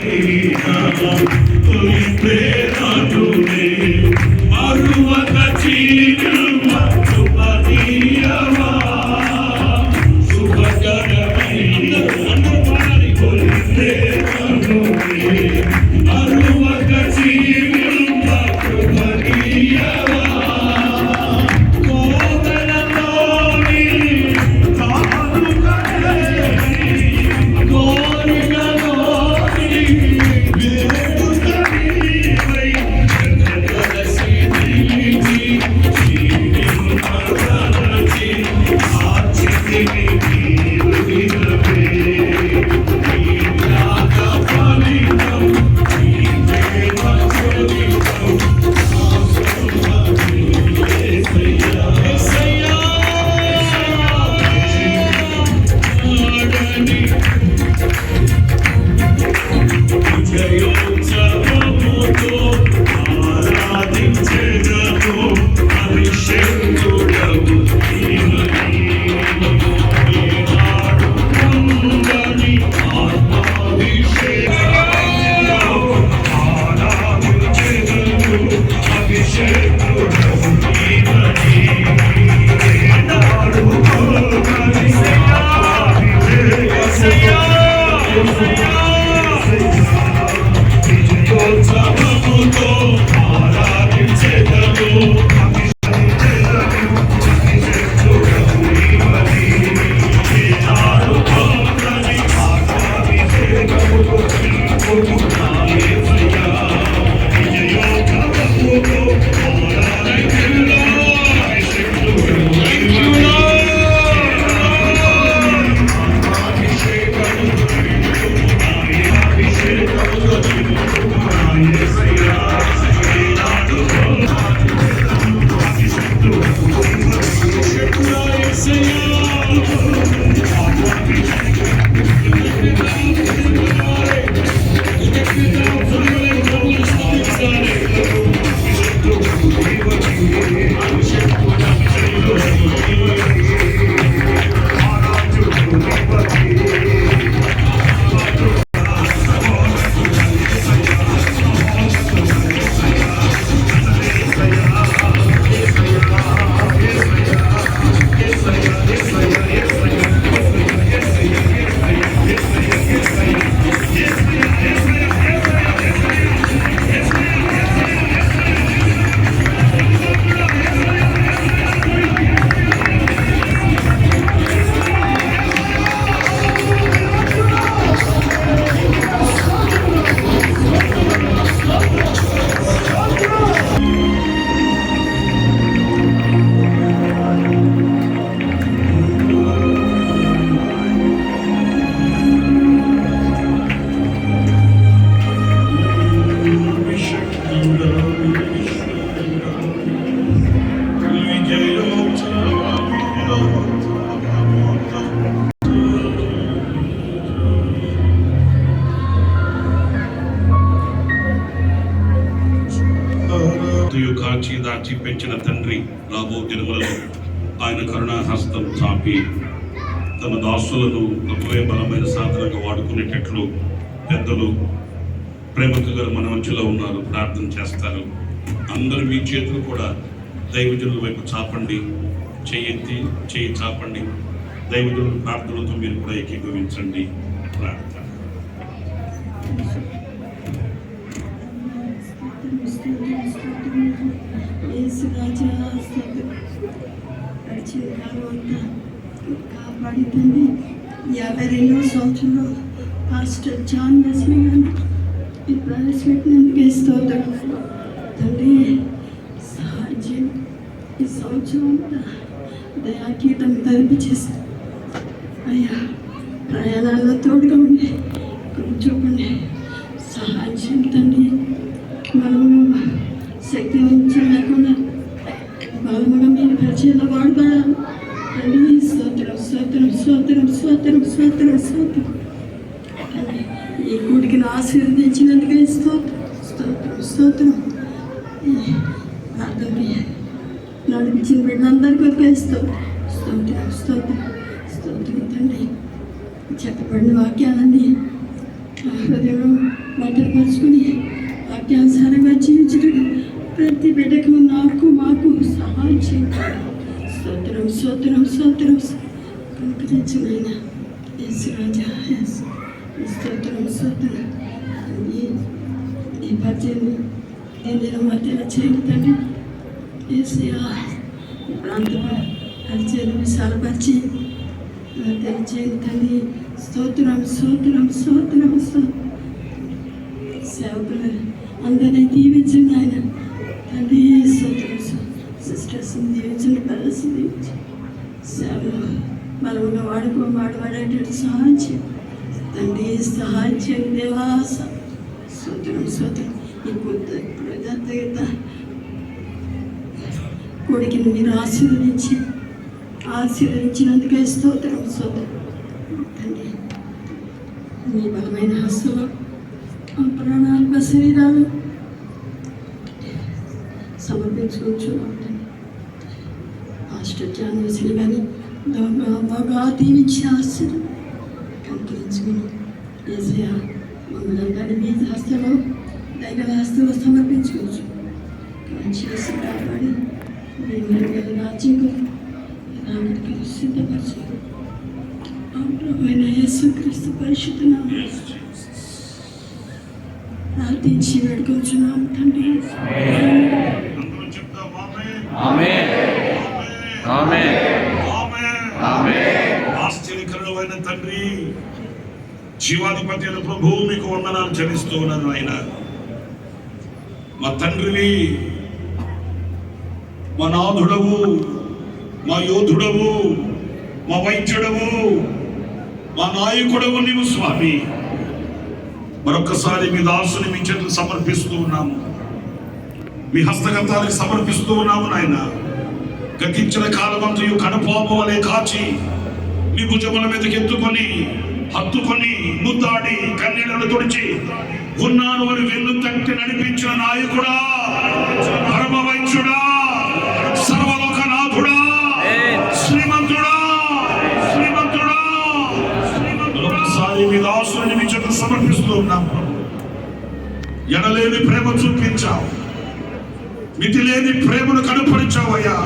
I are not go to మృత్యు కాచి దాచి పెంచిన తండ్రి రాబో దినములలో ఆయన కరుణా హస్తం చాపి తన దాసులను తక్కువే బలమైన సాధనగా వాడుకునేటట్లు పెద్దలు ప్రేమకు గల మన మధ్యలో ఉన్నారు ప్రార్థన చేస్తారు. అందరూ మీ చేతులు కూడా దైవజనుల వైపు చాపండి చెయ్యెత్తి చెయ్యి చాపండి. దైవజనుల ప్రార్థనలతో మీరు కూడా ఏకీభవించండి. ప్రార్థన. కాపాడిందండి యాభై రెండవ సంవత్సరంలో పాస్టర్ జాన్ వెస్లీ గారు ఈ ప్రవేశపెట్టినందుకే స్తోత్రం. తండ్రి సాధ్యం ఈ సంవత్సరం అంతా దయాకీతం ధరిపి చేశారు అయ్యా ప్రయాణాల్లో తోడుగా ఉండి చూపండి సహాయం తండ్రి. మనము శక్తి నుంచి లేకుండా వాడుగా మీరు పరిచయంలో వాడబడాలి తండ్రి స్తోత్రం స్తోత్రం స్తోత్రం స్తోత్రం స్తోత్రం స్తోత్రం. ఈ గుడికి ఆశీర్వదించినందుకే స్తోత్రం స్తోత్రం స్తోత్రం. ఈ ప్రార్థనకి నడిపించిన బిడ్డలందరికీ ఒకే స్తోత్రం స్తోత్రం స్తోత్రం స్తోత్రం. తండ్రి చెప్పబడిన వాక్యాలన్నీ కనుకరించిన ఆయన ఎస్ రాజా ఎస్ స్తోత్రం స్తోత్రం ఈ ఈ పద్యాన్ని నేను మధ్యలో చేయండి తండ్రి ఏసయ్యా ఈ ప్రాంతం పరిచయం విశాలపరిచి తెలియచేయండి తండ్రి స్తోత్రం స్తోత్రం స్తోత్రం స్తోత్రం బలంగా వాడుకో సహాయం తండ్రి సహాయం చేయండి దేవా. సూత్రం స్తోత్రం ఇప్పుడు ఇప్పుడు కొడుకుని మీరు ఆశీర్వదించి ఆశీర్వదించినందుకే స్తోత్రం స్తోత్రం. తండ్రి మీ బలమైన హస్తులు ఆ శరీరాలు సమర్పించుకోవచ్చు. మాస్టర్ జాన్వసిని కానీ బాగా దీవించి ఆశ్చర్యం కనికరించుకుని ఏసయ్య మమ్మల్ని అందరినీ మీ హస్తలో దైవ హస్తలో సమర్పించుకోవచ్చు చేసి కాపాడి మీ మెరుగైన రాజ్యంలో రావడానికి సిద్ధపరచు ప్రభువైన యేసుక్రీస్తు పరిశుద్ధ ప్రార్థించి వేడుకొంచున్నాం తండ్రి. ఆమె ఆమె తండ్రి జీవాధిపతి అయిన ప్రభు మీకు వందనాలు చెల్లిస్తూ ఉన్నాను ఆయన మా తండ్రివి మా నాథుడవు మా యోధుడవు మా వైద్యుడవు మా నాయకుడవు నీవు స్వామి. మరొకసారి మీ దాసుని మీ చేతులు సమర్పిస్తూ ఉన్నాము. మీ హస్తగతాలకు సమర్పిస్తూ ఉన్నాము నాయన. గతించిన కాలమంతయు కడపోవలే వలె కాచి మీ భుజముల మీదకి ఎత్తుకొని హత్తుకొని ముద్దాడి కన్నీళ్ళను తుడిచి ఉన్నాను అని వెన్ను తట్టి నడిపించిన నాయకుడా పరమ వైద్యుడా సర్వలోకనాథుడా శ్రీమంతుడా శ్రీమంతుడా ఒకసారి మీ దాసుని మీ చేత సమర్పిస్తూ ఉన్నాం ఎడలేని ప్రేమ చూపించావు. మితి లేని ప్రేమను కనుపరిచావయ్యా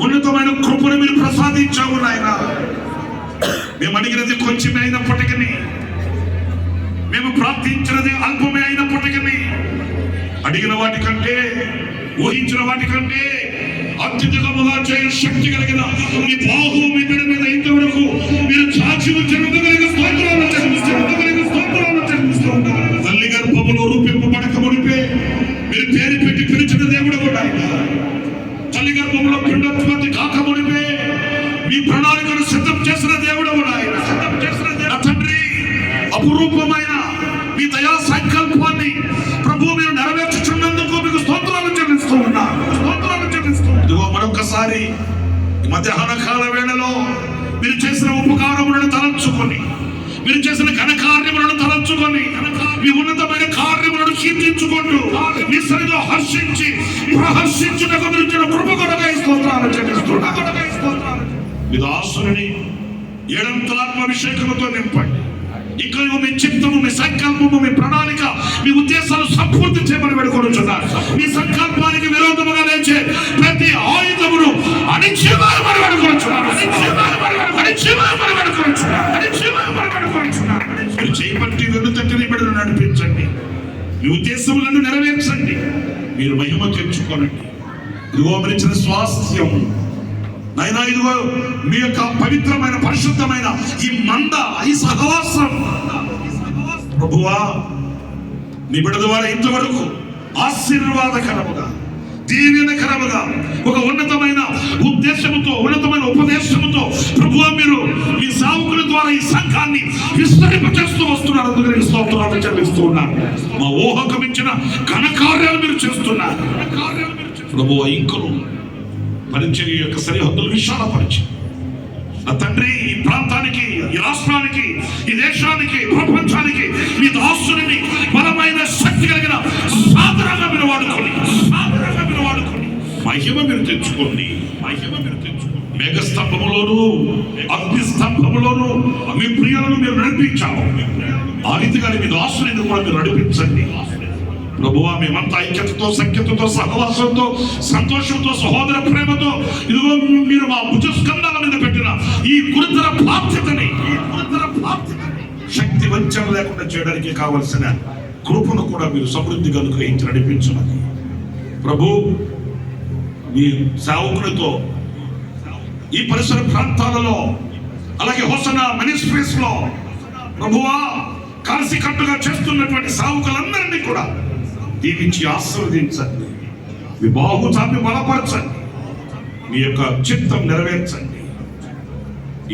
ఉన్నతమైన కృపను మీరు ప్రసాదించావు నాయనా. మేము అడిగినది కొంచెమే అయినప్పటికీ మేము ప్రార్థించినది అల్పమే అయినప్పటికీ అడిగిన వాటికంటే ఊహించిన వాటికంటే అత్యధికముగా చేయ శక్తి కలిగిన ఈ బాహు మీ మీద ఇంతవరకు మీరు చాచి ఉంచినందుకు మరొకసారి మధ్యాహ్న కాల వేళలో మీరు చేసిన ఉపకారములను తలంచుకొని మీరు చేసిన ఘనకార్యములను తలంచుకొని మీ ఉన్నతమైన కార్యములను కీర్తించుకుంటూ మీ సరిలో హర్షించి ప్రహర్షించుటకు మీరు కృప కొడగా స్తోత్రాలు చెల్లిస్తున్నారు. మీ దాసుని ఏడంతల ఆత్మాభిషేకముతో నింపండి. ఇంకా మీ చిత్తము మీ సంకల్పము మీ ప్రణాళిక మీ ఉద్దేశాలు సంపూర్తి చేయమని వేడుకొని మీ సంకల్ప అణిచివేయమని వేడుకొనుచున్నారు అణిచివేయమని వేడుకొ- అణిచివేయమని వేడుకొనుచున్నారు చేయబట్టి నడిపించండి. మీ ఉద్దేశములను నెరవేర్చండి. మీరు మహిమ తెచ్చుకోనండి. ఇదిగో మరిచిన స్వాస్థ్యం నైనా ఇదిగో మీ యొక్క పవిత్రమైన పరిశుద్ధమైన ఈ మంద ఈ సహవాసం. ప్రభువా నీ బిడ్డ ద్వారా ఇంతవరకు ఆశీర్వాదకరముగా దీవెనకరముగా ఒక ఉన్నతమైన ఉద్దేశముతో ఉన్నతమైన ఉపదేశముతో ప్రభు మీరు ఈ సావుకుల ద్వారా ఈ సంఘాన్ని విస్తరింపచేస్తూ వస్తున్నారు. అందుకు నేను స్తోత్రాలు చెల్లిస్తూ ఉన్నాను మా ఊహకు మించిన ఘనకార్యాలు మీరు చేస్తున్నారు. ప్రభు మీరు ఇంకను పరిచయ యొక్క సరిహద్దులు విశాలపరిచి నా తండ్రి ఈ ప్రాంతానికి ఈ రాష్ట్రానికి ఈ దేశానికి ప్రపంచానికి మీ దాసుని బలమైన శక్తి కలిగిన సాధనంగా మీరు వాడుకోండి సాధనంగా మహిమ మీరు తెచ్చుకోండి. మహిమ మీరు తెచ్చుకోండి. మేఘ స్తంభములోను అగ్ని స్తంభములోను మీ ప్రియాలను మీరు నడిపించాము ఆ రీతిగానే మీ దాసులను కూడా మీరు నడిపించండి. ప్రభువా మేమంతా ఐక్యతతో సఖ్యతతో సహవాసంతో సంతోషంతో సహోదర ప్రేమతో ఇదిగో మీరు మా భుజస్కంధాల మీద పెట్టిన ఈ గురుతర బాధ్యతని ఈ గురుతర బాధ్యతని శక్తి వంచన లేకుండా చేయడానికి కావలసిన కృపను కూడా మీరు సమృద్ధిగా అనుగ్రహించి నడిపించమని. ప్రభు మీ సేవకులతో ఈ పరిసర ప్రాంతాలలో అలాగే హోసన మినిస్ట్రీస్లో ప్రభువా కలిసి కట్టుగా చేస్తున్నటువంటి సావుకులందరినీ కూడా దీవించి ఆశీర్వదించండి. మీ బాహు చాపి బలపరచండి. మీ యొక్క చిత్తం నెరవేర్చండి.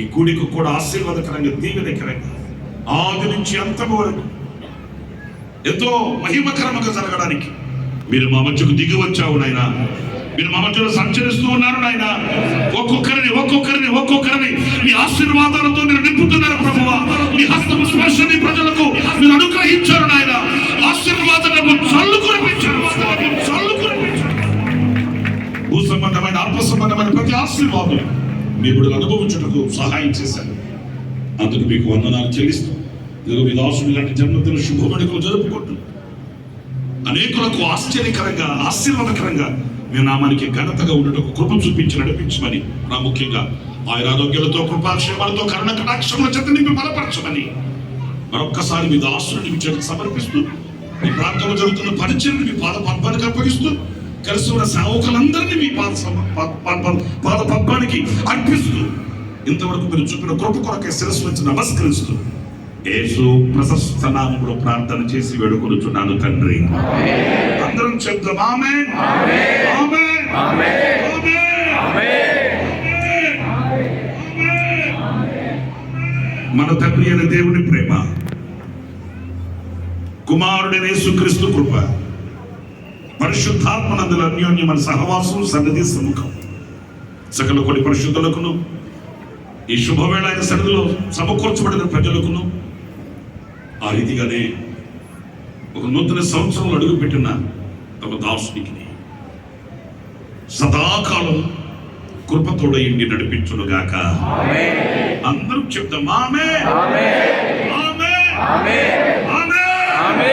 ఈ కూడికి కూడా ఆశీర్వాదకరంగా దీవెనకరంగా ఆది నుంచి అంతము వరకు ఎంతో మహిమకరముగా జరగడానికి మీరు మా మధ్యకు దిగి వచ్చావు నాయనా. మీరు మా మధ్యలో సంచరిస్తూ ఉన్నారు నాయన. ఒక్కొక్కరిని ఒక్కొక్కరిని ఒక్కొక్కరిని మీ ఆశీర్వాదాలతో మీరు నింపుతున్నారు ప్రభువా. మీ హస్తము స్పర్శని ప్రజలకు మీరు అనుగ్రహించారు నాయన. ఆశీర్వాదాలను చల్లు కురిపించారు చల్లు భూ సంబంధమైన ఆత్మ సంబంధమైన ప్రతి ఆశీర్వాదం మీ బిడ్డలు అనుభవించుటకు సహాయం చేశారు. అందుకు మీకు వందనాలు చెల్లిస్తూ ఇదిగో మీ దాసుడు ఇలాంటి జన్మదిన శుభమణికలు జరుపుకుంటూ అనేకులకు ఆశ్చర్యకరంగా ఆశీర్వాదకరంగా మీ నామానికి ఘనతగా ఉండటకు కృప చూపించి నడిపించమని ప్రాముఖ్యంగా ఆయన ఆరోగ్యాలతో కృపాక్షేమాలతో కరుణ కటాక్షముల చేత నింపి బలపరచమని మరొక్కసారి మీ దాసుని మీ చేత సమర్పిస్తూ మీ ప్రాంతంలో జరుగుతున్న పరిచయం మీ పాద పద్మానికి అప్పగిస్తూ కలిసి ఉన్న సేవకులందరినీ మీ పాద సమ- పాద పద్మానికి అర్పిస్తూ ఇంతవరకు మీరు చూపిన కృప కొరకే శిరస్సు వచ్చి నమస్కరిస్తూ యేసు ప్రశస్త నామములో ప్రార్థన చేసి వేడుకొనుచున్నాను తండ్రి. అందరం చెప్తాం ఆమె మన తండ్రి అయిన దేవుని ప్రేమ కుమారుడైన యేసుక్రీస్తు కృప పరిశుద్ధాత్మనందుల అన్యోన్యమైన సహవాసం సన్నిధి సముఖం. సకల కొన్ని పరిశుద్ధులకును ఈ శుభవేళ అయిన సన్నిధిలో సమకూర్చబడిన ప్రజలకును ఆ రీతిగానే ఒక నూతన సంవత్సరంలో అడుగుపెట్టిన తమ దాసునికి సదాకాలం కృపతోడయిండి నడిపించునుగాక. అందరూ చెప్తాం ఆమె ఆమె ఆమె ఆమె